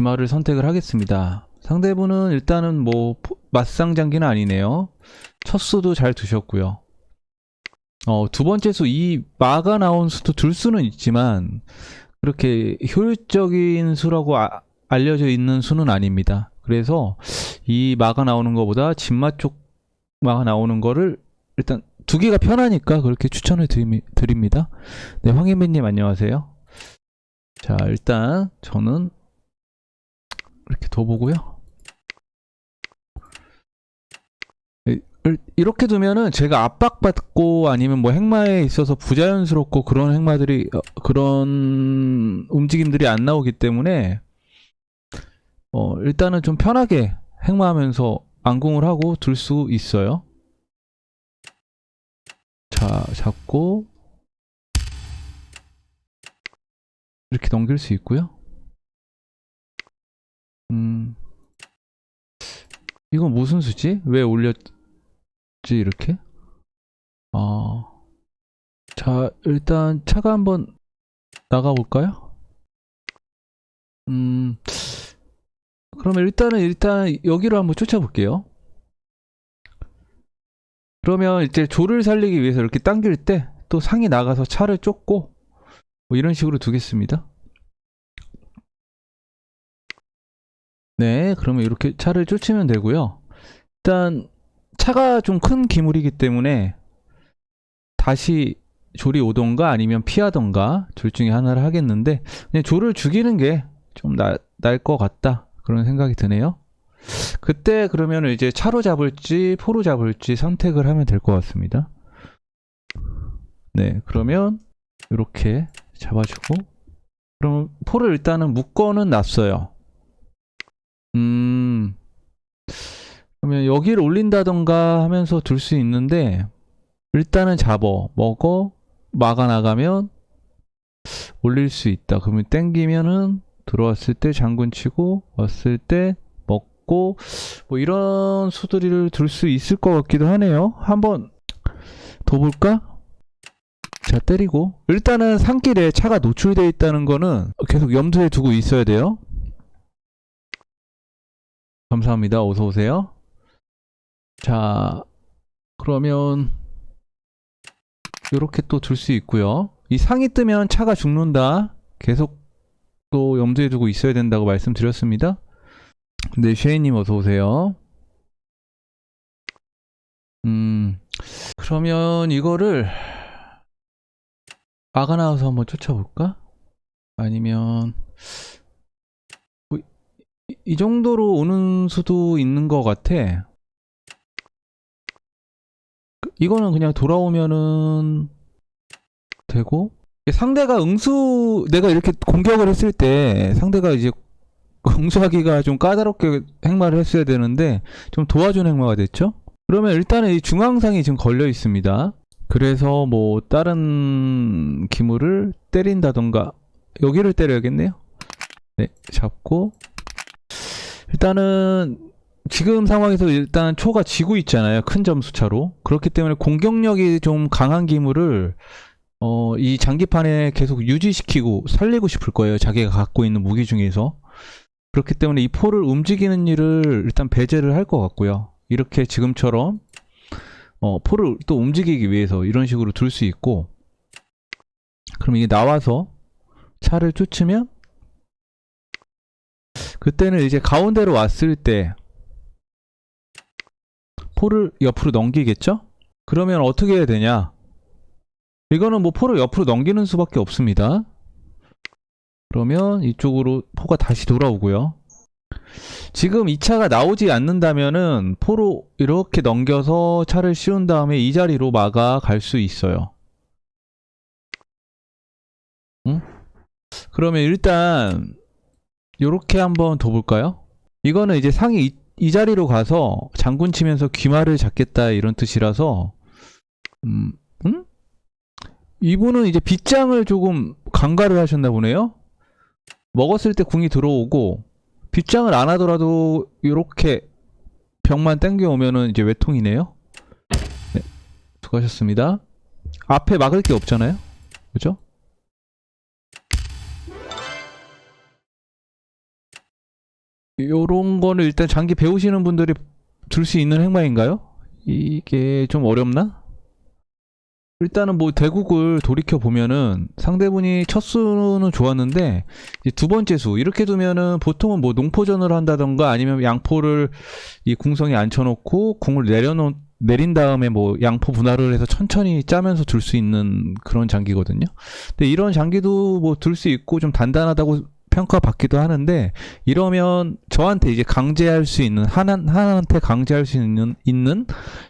기마를 선택을 하겠습니다. 상대분은 일단은 뭐 포- 맞상 장기는 아니네요. 첫 수도 잘 두셨고요. 어, 두 번째 수, 이 마가 나온 수도 둘 수는 있지만, 그렇게 효율적인 수라고 아- 알려져 있는 수는 아닙니다. 그래서 이 마가 나오는 것보다 진마 쪽 마가 나오는 거를 일단 두기가 편하니까 그렇게 추천을 드립니다. 네, 황인배님 안녕하세요. 자, 일단 저는 이렇게 둬보고요. 이- 을- 이렇게 두면은 제가 압박받고 아니면 뭐 행마에 있어서 부자연스럽고 그런 행마들이 어, 그런 움직임들이 안 나오기 때문에 어, 일단은 좀 편하게 행마하면서 안궁을 하고 둘 수 있어요. 자, 잡고 이렇게 넘길 수 있고요. 음, 이건 무슨 수지? 왜 올렸지 이렇게? 아, 자, 일단 차가 한번 나가 볼까요? 음, 그러면 일단은 일단 여기로 한번 쫓아볼게요. 그러면 이제 조를 살리기 위해서 이렇게 당길 때 또 상이 나가서 차를 쫓고 뭐 이런 식으로 두겠습니다. 네, 그러면 이렇게 차를 쫓으면 되고요. 일단 차가 좀 큰 기물이기 때문에 다시 조리 오던가 아니면 피하던가 둘 중에 하나를 하겠는데 그냥 조를 죽이는 게좀 나을 것 같다 그런 생각이 드네요. 그때 그러면 이제 차로 잡을지 포로 잡을지 선택을 하면 될 것 같습니다. 네, 그러면 이렇게 잡아주고 그럼 포를 일단은 묶어는 놨어요. 음, 그러면 여기를 올린다던가 하면서 둘 수 있는데 일단은 잡어 먹어 막아 나가면 올릴 수 있다. 그러면 땡기면은 들어왔을 때 장군 치고 왔을 때 먹고 뭐 이런 수들이를 둘 수 있을 것 같기도 하네요. 한번 더 볼까? 자 때리고 일단은 산길에 차가 노출되어 있다는 거는 계속 염두에 두고 있어야 돼요. 감사합니다. 어서 오세요. 자 그러면 이렇게 또둘수 있고요. 이 상이 뜨면 차가 죽는다. 계속 또 염두에 두고 있어야 된다고 말씀드렸습니다. 네, 쉐이님 어서 오세요. 음, 그러면 이거를 아가 나와서 한번 쫓아볼까? 아니면 뭐 이, 이 정도로 오는 수도 있는 것 같아. 그- 이거는 그냥 돌아오면은 되고 상대가 응수 내가 이렇게 공격을 했을 때 상대가 이제 응수하기가 좀 까다롭게 행마를 했어야 되는데 좀 도와준 행마가 됐죠. 그러면 일단은 이 중앙상이 지금 걸려 있습니다. 그래서 뭐 다른 기물을 때린다던가 여기를 때려야겠네요. 네, 잡고 일단은 지금 상황에서 일단 초가 지고 있잖아요. 큰 점수 차로. 그렇기 때문에 공격력이 좀 강한 기물을 어, 이 장기판에 계속 유지시키고 살리고 싶을 거예요. 자기가 갖고 있는 무기 중에서. 그렇기 때문에 이 포를 움직이는 일을 일단 배제를 할 것 같고요. 이렇게 지금처럼 어, 포를 또 움직이기 위해서 이런 식으로 둘 수 있고 그럼 이게 나와서 차를 쫓으면 그때는 이제 가운데로 왔을 때 포를 옆으로 넘기겠죠? 그러면 어떻게 해야 되냐? 이거는 뭐 포를 옆으로 넘기는 수밖에 없습니다. 그러면 이쪽으로 포가 다시 돌아오고요. 지금 이 차가 나오지 않는다면은 포로 이렇게 넘겨서 차를 씌운 다음에 이 자리로 막아 갈 수 있어요. 응? 그러면 일단 요렇게 한번 더 볼까요? 이거는 이제 상이 이, 이 자리로 가서 장군 치면서 귀마를 잡겠다 이런 뜻이라서 음, 음? 이분은 이제 빗장을 조금 강가를 하셨나 보네요. 먹었을 때 궁이 들어오고 빗장을 안 하더라도 이렇게 벽만 당겨 오면은 이제 외통이네요. 네, 수고하셨습니다. 앞에 막을 게 없잖아요. 그죠? 요런 거는 일단 장기 배우시는 분들이 들 수 있는 행마인가요? 이게 좀 어렵나? 일단은 뭐 대국을 돌이켜 보면은 상대분이 첫 수는 좋았는데 두 번째 수 이렇게 두면은 보통은 뭐 농포전을 한다던가 아니면 양포를 이 궁성에 앉혀놓고 궁을 내려놓 내린 다음에 뭐 양포 분할을 해서 천천히 짜면서 둘 수 있는 그런 장기거든요. 근데 이런 장기도 뭐 들 수 있고 좀 단단하다고 평가받기도 하는데 이러면 저한테 이제 강제할 수 있는 하나 하나한테 강제할 수 있는 있는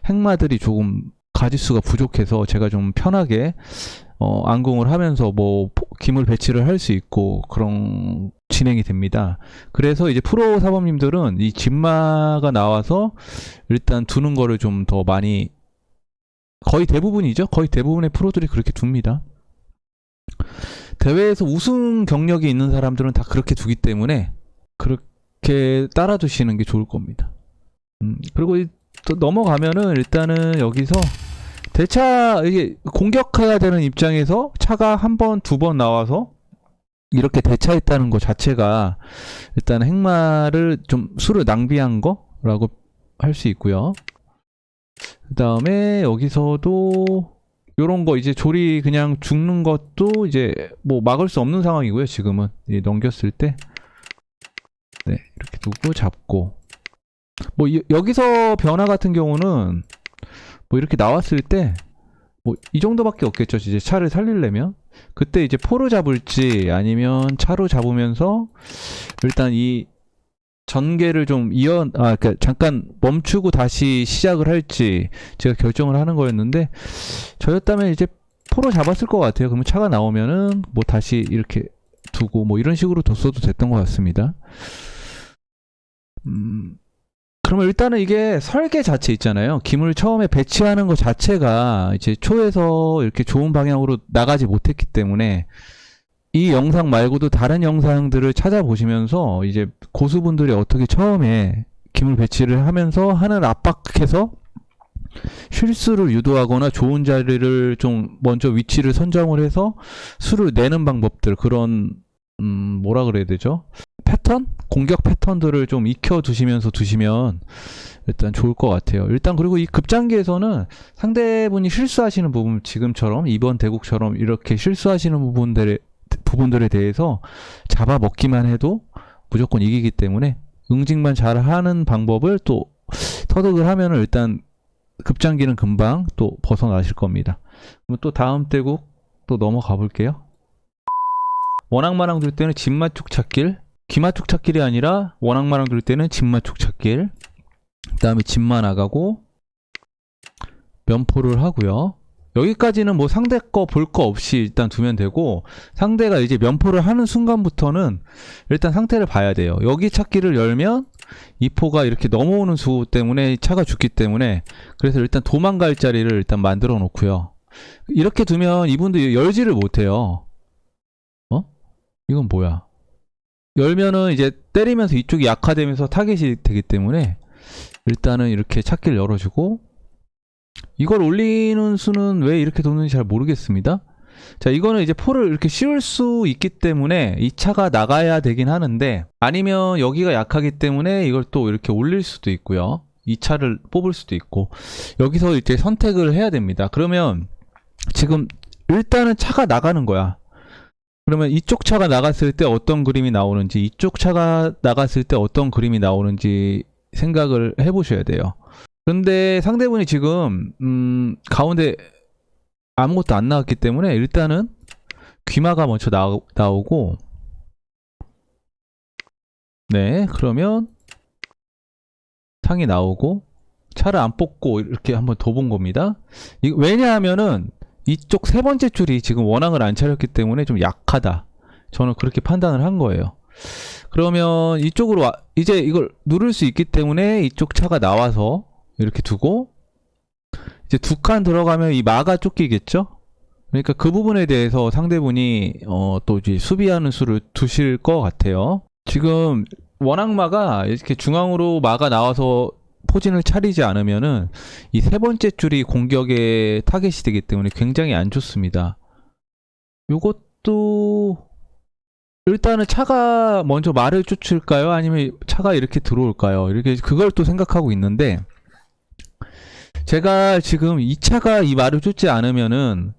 행마들이 조금 가지수가 부족해서 제가 좀 편하게 어, 안궁을 하면서 뭐 포- 기물 배치를 할 수 있고 그런 진행이 됩니다. 그래서 이제 프로 사범님들은 이 진마가 나와서 일단 두는 거를 좀 더 많이 거의 대부분이죠. 거의 대부분의 프로들이 그렇게 둡니다. 대회에서 우승 경력이 있는 사람들은 다 그렇게 두기 때문에 그렇게 따라 두시는 게 좋을 겁니다. 음, 그리고 이- 또 넘어가면은 일단은 여기서 대차 이게 공격해야 되는 입장에서 차가 한 번, 두 번 나와서 이렇게 대차했다는 것 자체가 일단 행마를 좀 수를 낭비한 거라고 할 수 있고요. 그 다음에 여기서도 요런 거 이제 조리 그냥 죽는 것도 이제 뭐 막을 수 없는 상황이고요. 지금은 이 넘겼을 때 네, 이렇게 두고 잡고 뭐 이- 여기서 변화 같은 경우는 뭐 이렇게 나왔을 때 뭐 이 정도밖에 없겠죠. 이제 차를 살리려면 그때 이제 포로 잡을지 아니면 차로 잡으면서 일단 이 전개를 좀 이어 아 그러니까 잠깐 멈추고 다시 시작을 할지 제가 결정을 하는 거였는데 저였다면 이제 포로 잡았을 것 같아요. 그러면 차가 나오면은 뭐 다시 이렇게 두고 뭐 이런 식으로 뒀어도 됐던 것 같습니다. 음, 그러면 일단은 이게 설계 자체 있잖아요. 기물 처음에 배치하는 것 자체가 이제 초에서 이렇게 좋은 방향으로 나가지 못했기 때문에 이 영상 말고도 다른 영상들을 찾아보시면서 이제 고수분들이 어떻게 처음에 기물 배치를 하면서 하는 압박해서 실수를 유도하거나 좋은 자리를 좀 먼저 위치를 선정을 해서 수를 내는 방법들 그런 음 뭐라 그래야 되죠? 패턴? 공격 패턴들을 좀 익혀 두시면서 두시면 일단 좋을 것 같아요. 일단 그리고 이 급장기에서는 상대분이 실수하시는 부분 지금처럼 이번 대국처럼 이렇게 실수하시는 부분들에 부분들에 대해서 잡아 먹기만 해도 무조건 이기기 때문에 응징만 잘 하는 방법을 또 터득을 하면은 일단 급장기는 금방 또 벗어나실 겁니다. 그럼 또 다음 대국 또 넘어가 볼게요. 원앙마랑 둘 때는 진마축 찾길, 기마축 찾길이 아니라 원앙마랑 둘 때는 진마축 찾길. 그 다음에 진마 나가고 면포를 하고요. 여기까지는 뭐 상대 거볼거 없이 일단 두면 되고 상대가 이제 면포를 하는 순간부터는 일단 상태를 봐야 돼요. 여기 찾기를 열면 이 포가 이렇게 넘어오는 수 때문에 차가 죽기 때문에 그래서 일단 도망갈 자리를 일단 만들어 놓고요. 이렇게 두면 이분도 열지를 못해요. 어? 이건 뭐야? 열면은 이제 때리면서 이쪽이 약화되면서 타겟이 되기 때문에 일단은 이렇게 찾기를 열어주고 이걸 올리는 수는 왜 이렇게 도는지 잘 모르겠습니다. 자, 이거는 이제 포를 이렇게 씌울 수 있기 때문에 이 차가 나가야 되긴 하는데 아니면 여기가 약하기 때문에 이걸 또 이렇게 올릴 수도 있고요. 이 차를 뽑을 수도 있고 여기서 이제 선택을 해야 됩니다. 그러면 지금 일단은 차가 나가는 거야. 그러면 이쪽 차가 나갔을 때 어떤 그림이 나오는지 이쪽 차가 나갔을 때 어떤 그림이 나오는지 생각을 해보셔야 돼요. 그런데 상대분이 지금 음, 가운데 아무것도 안 나왔기 때문에 일단은 귀마가 먼저 나, 나오고 네 그러면 상이 나오고 차를 안 뽑고 이렇게 한번 더본 겁니다. 이- 왜냐하면은 이쪽 세 번째 줄이 지금 원앙을 안 차렸기 때문에 좀 약하다. 저는 그렇게 판단을 한 거예요. 그러면 이쪽으로 와- 이제 이걸 누를 수 있기 때문에 이쪽 차가 나와서 이렇게 두고 이제 두 칸 들어가면 이 마가 쫓기겠죠? 그러니까 그 부분에 대해서 상대분이 어, 또 이제 수비하는 수를 두실 것 같아요. 지금 원악마가 이렇게 중앙으로 마가 나와서 포진을 차리지 않으면은 이 세 번째 줄이 공격의 타겟이 되기 때문에 굉장히 안 좋습니다. 요것도 일단은 차가 먼저 말을 쫓을까요? 아니면 차가 이렇게 들어올까요? 이렇게 그걸 또 생각하고 있는데 제가 지금 이 차가 이 말을 쫓지 않으면은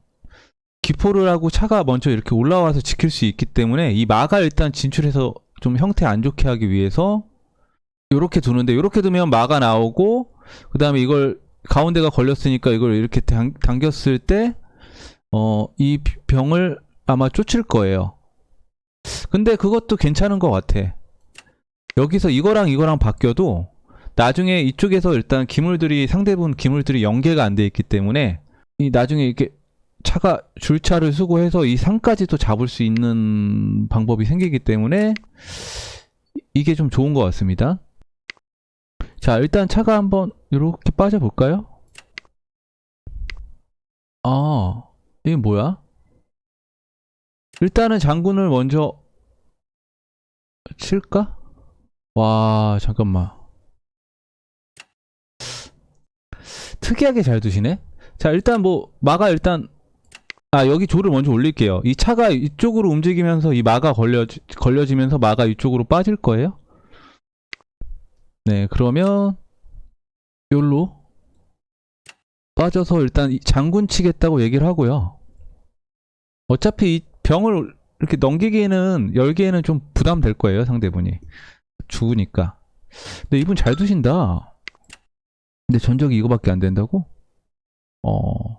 기포를 하고 차가 먼저 이렇게 올라와서 지킬 수 있기 때문에 이 마가 일단 진출해서 좀 형태 안 좋게 하기 위해서 요렇게 두는데 요렇게 두면 마가 나오고 그 다음에 이걸 가운데가 걸렸으니까 이걸 이렇게 당, 당겼을 때 어, 이 병을 아마 쫓을 거예요. 근데 그것도 괜찮은 것 같아. 여기서 이거랑 이거랑 바뀌어도 나중에 이쪽에서 일단 기물들이 상대분 기물들이 연계가 안 돼 있기 때문에 이 나중에 이렇게 차가 줄차를 수고해서 이 상까지도 잡을 수 있는 방법이 생기기 때문에 이게 좀 좋은 것 같습니다. 자, 일단 차가 한번 이렇게 빠져볼까요? 아, 이게 뭐야? 일단은 장군을 먼저 칠까? 와, 잠깐만. 특이하게 잘 두시네? 자, 일단 뭐, 마가 일단, 아, 여기 조를 먼저 올릴게요. 이 차가 이쪽으로 움직이면서 이 마가 걸려, 걸려지면서 마가 이쪽으로 빠질 거예요. 네, 그러면, 요로 빠져서 일단 이 장군 치겠다고 얘기를 하고요. 어차피 이 병을 이렇게 넘기기에는 열기에는 좀 부담될 거예요 상대분이 죽으니까. 근데 이분 잘 두신다. 근데 전적이 이거밖에 안 된다고? 어,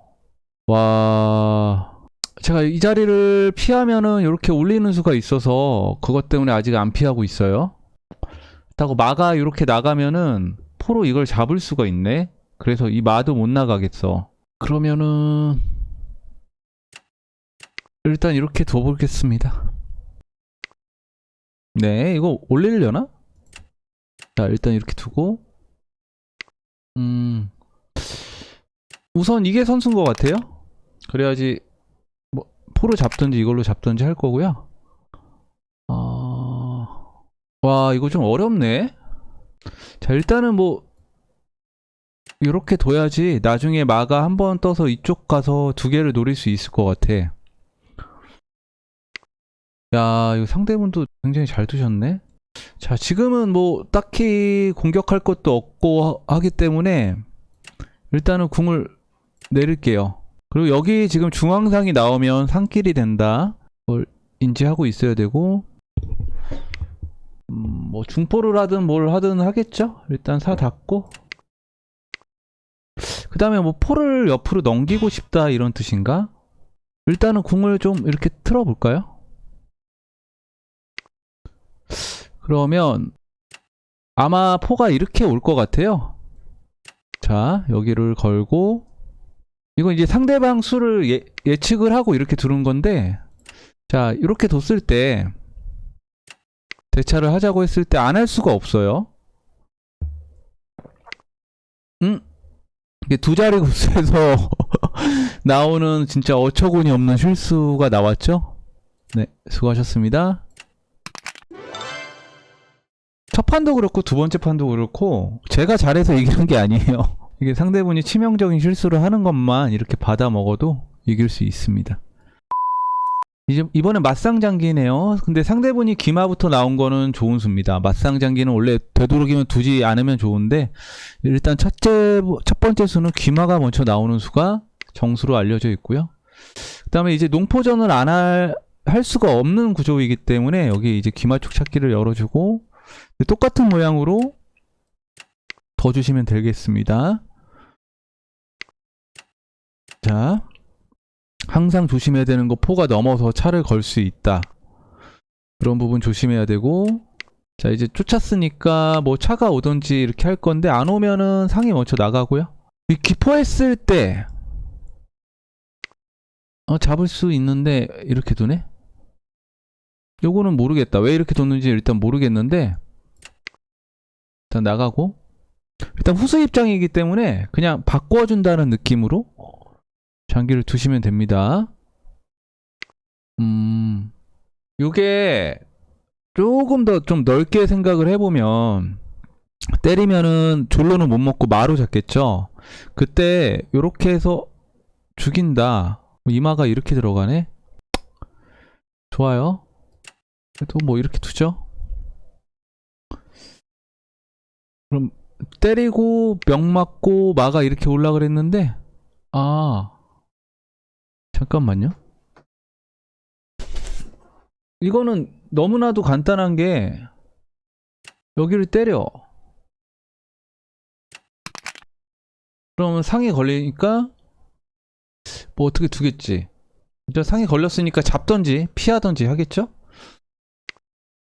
와, 제가 이 자리를 피하면은 이렇게 올리는 수가 있어서 그것 때문에 아직 안 피하고 있어요. 그렇다고 마가 이렇게 나가면은 포로 이걸 잡을 수가 있네. 그래서 이 마도 못 나가겠어. 그러면은 일단 이렇게 둬보겠습니다. 네, 이거 올리려나? 자, 일단 이렇게 두고 음 우선 이게 선수인 것 같아요. 그래야지 뭐 포로 잡든지 이걸로 잡든지 할 거고요. 아, 와 이거 좀 어렵네. 자 일단은 뭐 이렇게 둬야지 나중에 마가 한 번 떠서 이쪽 가서 두 개를 노릴 수 있을 것 같아. 야, 이거 상대분도 굉장히 잘 두셨네. 자, 지금은 뭐 딱히 공격할 것도 없고 하- 하기 때문에 일단은 궁을 내릴게요. 그리고 여기 지금 중앙상이 나오면 상길이 된다. 걸 인지하고 있어야 되고 음, 뭐 중포를 하든 뭘 하든 하겠죠. 일단 사 닫고 그 다음에 뭐 포를 옆으로 넘기고 싶다 이런 뜻인가? 일단은 궁을 좀 이렇게 틀어볼까요? 그러면 아마 포가 이렇게 올 것 같아요. 자, 여기를 걸고 이건 이제 상대방 수를 예, 예측을 하고 이렇게 두는 건데 자, 이렇게 뒀을 때 대차를 하자고 했을 때 안 할 수가 없어요. 음? 이게 두 자리 구수에서 나오는 진짜 어처구니 없는 실수가 나왔죠? 네, 수고하셨습니다. 첫 판도 그렇고 두 번째 판도 그렇고 제가 잘해서 이기는 게 아니에요. 이게 상대분이 치명적인 실수를 하는 것만 이렇게 받아 먹어도 이길 수 있습니다. 이제 이번엔 맞상장기네요. 근데 상대분이 기마부터 나온 거는 좋은 수입니다. 맞상장기는 원래 되도록이면 두지 않으면 좋은데 일단 첫째 첫 번째 수는 기마가 먼저 나오는 수가 정수로 알려져 있고요. 그다음에 이제 농포전을 안할 할 수가 없는 구조이기 때문에 여기 이제 기마축 찾기를 열어주고 똑같은 모양으로 더 주시면 되겠습니다. 자, 항상 조심해야 되는 거 포가 넘어서 차를 걸 수 있다. 그런 부분 조심해야 되고 자 이제 쫓았으니까 뭐 차가 오든지 이렇게 할 건데 안 오면은 상이 먼저 나가고요. 이 기포했을 때 어, 잡을 수 있는데 이렇게 두네? 요거는 모르겠다. 왜 이렇게 뒀는지 일단 모르겠는데 일단 나가고 일단 후수 입장이기 때문에 그냥 바꿔준다는 느낌으로 장기를 두시면 됩니다. 음, 요게 조금 더 좀 넓게 생각을 해보면 때리면은 졸로는 못 먹고 마로 잡겠죠. 그때 요렇게 해서 죽인다. 이마가 이렇게 들어가네. 좋아요. 그래도 뭐 이렇게 두죠. 그럼 때리고 명 맞고 마가 이렇게 올라 그랬는데 아 잠깐만요. 이거는 너무나도 간단한 게 여기를 때려. 그러면 상에 걸리니까 뭐 어떻게 두겠지. 저 상에 걸렸으니까 잡던지 피하던지 하겠죠?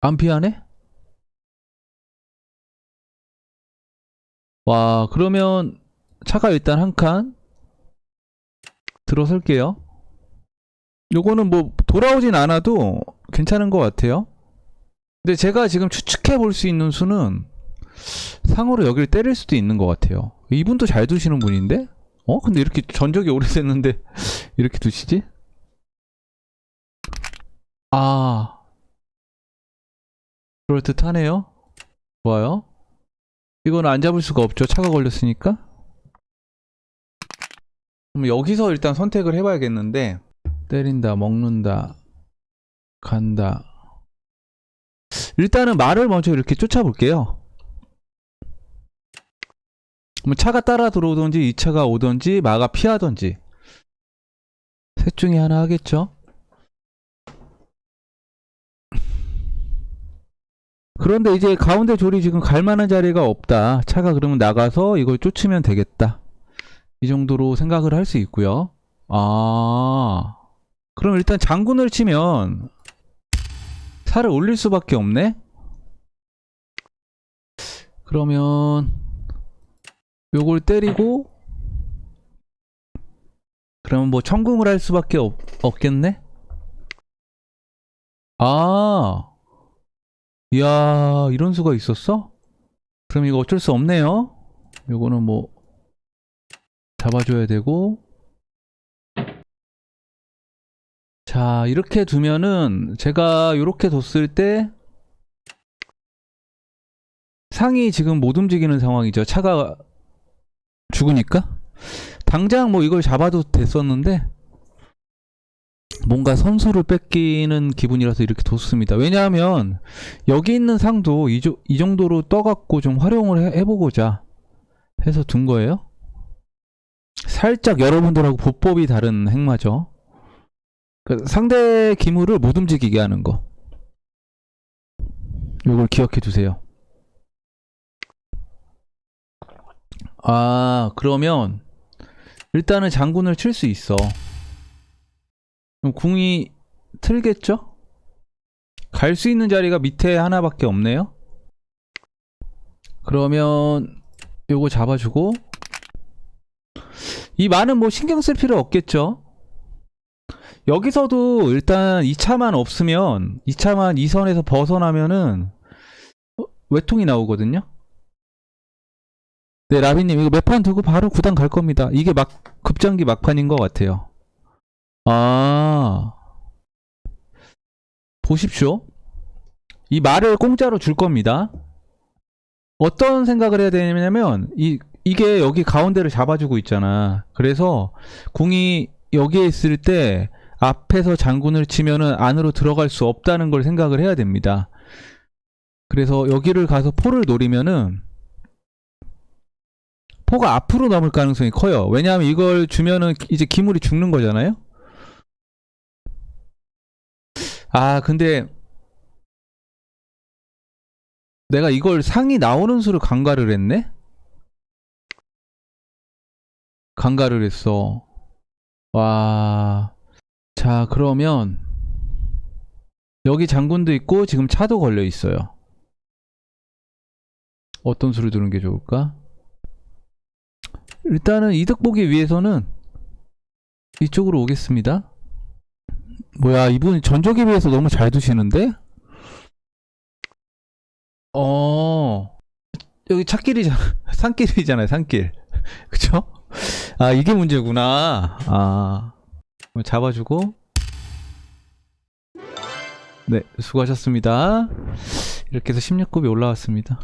안 피하네? 와, 그러면 차가 일단 한 칸 들어설게요. 요거는 뭐 돌아오진 않아도 괜찮은 것 같아요. 근데 제가 지금 추측해 볼 수 있는 수는 상으로 여기를 때릴 수도 있는 것 같아요. 이분도 잘 두시는 분인데? 어? 근데 이렇게 전적이 오래됐는데 이렇게 두시지? 아, 그럴 듯 하네요. 좋아요. 이거는 안 잡을 수가 없죠. 차가 걸렸으니까. 그럼 여기서 일단 선택을 해봐야겠는데, 때린다, 먹는다, 간다. 일단은 말을 먼저 이렇게 쫓아볼게요. 그럼 차가 따라 들어오든지, 이 차가 오든지, 마가 피하든지. 셋 중에 하나 하겠죠? 그런데 이제 가운데 조리 지금 갈 만한 자리가 없다. 차가 그러면 나가서 이걸 쫓으면 되겠다. 이 정도로 생각을 할 수 있고요. 아, 그럼 일단 장군을 치면 살을 올릴 수밖에 없네? 그러면 요걸 때리고 그러면 뭐 천궁을 할 수밖에 없, 없겠네? 아, 이야, 이런 수가 있었어? 그럼 이거 어쩔 수 없네요. 요거는 뭐 잡아줘야 되고. 자, 이렇게 두면은 제가 이렇게 뒀을 때 상이 지금 못 움직이는 상황이죠. 차가 죽으니까. 당장 뭐 이걸 잡아도 됐었는데 뭔가 선수를 뺏기는 기분이라서 이렇게 뒀습니다. 왜냐하면 여기 있는 상도 이, 조- 이 정도로 떠갖고 좀 활용을 해, 해보고자 해서 둔 거예요. 살짝 여러분들하고 보법이 다른 행마죠. 그 상대 기물을 못 움직이게 하는 거. 요걸 기억해 두세요. 아, 그러면 일단은 장군을 칠 수 있어. 그럼 궁이 틀겠죠? 갈 수 있는 자리가 밑에 하나밖에 없네요. 그러면 요거 잡아주고 이 많은 뭐 신경 쓸 필요 없겠죠? 여기서도 일단 2차만 없으면 2차만 2선에서 벗어나면은 어, 외통이 나오거든요. 네, 라비님 이거 몇 판 두고 바로 구단 갈 겁니다. 이게 막 급장기 막판인 것 같아요. 아, 보십시오. 이 말을 공짜로 줄 겁니다. 어떤 생각을 해야 되냐면, 이, 이게 여기 가운데를 잡아주고 있잖아. 그래서 궁이 여기에 있을 때 앞에서 장군을 치면은 안으로 들어갈 수 없다는 걸 생각을 해야 됩니다. 그래서 여기를 가서 포를 노리면은 포가 앞으로 넘을 가능성이 커요. 왜냐하면 이걸 주면은 이제 기물이 죽는 거잖아요. 아, 근데 내가 이걸 상이 나오는 수를 강가를 했네? 강가를 했어. 와. 자, 그러면 여기 장군도 있고 지금 차도 걸려 있어요. 어떤 수를 두는 게 좋을까? 일단은 이득 보기 위해서는 이쪽으로 오겠습니다. 뭐야, 이분 전적에 비해서 너무 잘 두시는데? 어, 여기 찾길이잖아. 산길이잖아요, 산길. 그쵸? 아, 이게 문제구나. 아, 잡아주고. 네, 수고하셨습니다. 이렇게 해서 16급이 올라왔습니다.